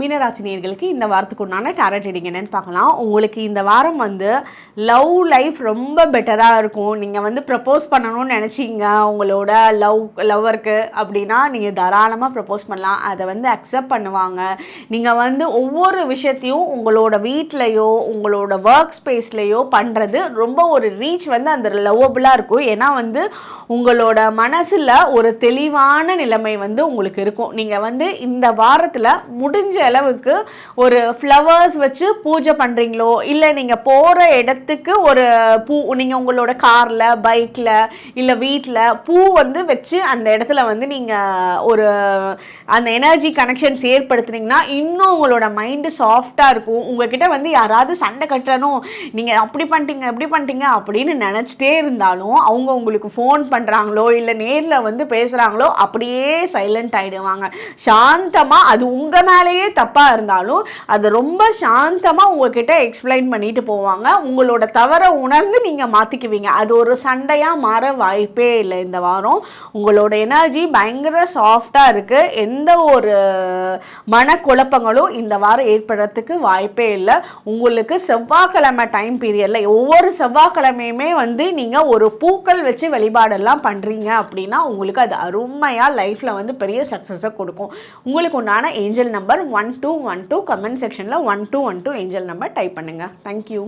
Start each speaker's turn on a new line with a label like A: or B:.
A: மீனராசினியர்களுக்கு இந்த வாரத்துக்கு உண்டான டேரட் ரீடிங் என்னன்னு பார்க்கலாம். உங்களுக்கு இந்த வாரம் வந்து லவ் லைஃப் ரொம்ப பெட்டராக இருக்கும். நீங்கள் வந்து ப்ரப்போஸ் பண்ணணும்னு நினச்சிங்க. உங்களோட லவ் லவ்வருக்கு அப்படின்னா நீங்கள் தாராளமாக ப்ரப்போஸ் பண்ணலாம். அதை வந்து அக்செப்ட் பண்ணுவாங்க. நீங்கள் வந்து ஒவ்வொரு விஷயத்தையும் உங்களோட வீட்லேயோ உங்களோட ஒர்க் ஸ்பேஸ்லேயோ பண்ணுறது ரொம்ப ஒரு ரீச் வந்து அந்த லவ்வபுளாக இருக்கும். ஏன்னா வந்து உங்களோட மனசில் ஒரு தெளிவான நிலைமை வந்து உங்களுக்கு இருக்கும். நீங்கள் வந்து இந்த வாரத்தில் முடிஞ்ச அளவுக்கு ஒரு ஃப்ளவர்ஸ் வச்சு பூஜை பண்ணுறீங்களோ இல்லை நீங்கள் போகிற இடத்துக்கு ஒரு பூ நீங்கள் உங்களோட காரில் பைக்கில் இல்லை வீட்டில் பூ வந்து வச்சு அந்த இடத்துல வந்து நீங்கள் ஒரு அந்த எனர்ஜி கனெக்ஷன்ஸ் ஏற்படுத்துனீங்கன்னா இன்னும் உங்களோட மைண்டு சாஃப்டாக இருக்கும். உங்ககிட்ட வந்து யாராவது சண்டை கட்டணும் நீங்கள் அப்படி பண்ணிட்டீங்க இப்படி பண்ணிட்டீங்க அப்படின்னு நினச்சிட்டே இருந்தாலும் அவங்க உங்களுக்கு ஃபோன் பண்ணுறாங்களோ இல்லை நேரில் வந்து பேசுகிறாங்களோ அப்படியே சைலண்ட் ஆகிடுவாங்க சாந்தமாக அது உங்கள் மேலேயே தப்பாக இருந்தாலும் அது ரொம்ப சாந்தமாக உங்ககிட்ட எக்ஸ்பிளைன் பண்ணிட்டு போவாங்க. உங்களோட தவறை உணர்ந்து நீங்கள் மாற்றிக்குவீங்க அது ஒரு சண்டையாக மாற வாய்ப்பே இல்லை இந்த வாரம். உங்களோட எனர்ஜி பயங்கர சாஃப்டாக இருக்குது எந்த ஒரு மனக்குழப்பங்களும் இந்த வாரம் ஏற்படுறதுக்கு வாய்ப்பே இல்லை. உங்களுக்கு செவ்வாய்க்கிழமை டைம் பீரியடில் ஒவ்வொரு செவ்வாய்க்கிழமையுமே வந்து நீங்கள் ஒரு பூக்கள் வச்சு வழிபாடெல்லாம் பண்ணுறீங்க அப்படின்னா உங்களுக்கு அது அருமையாக லைஃப்பில் வந்து பெரிய சக்ஸஸை கொடுக்கும். உங்களுக்கு உண்டான angel number one two one two comment செக்ஷனில் one two one two angel number type பண்ணுங்கள் தேங்க்யூ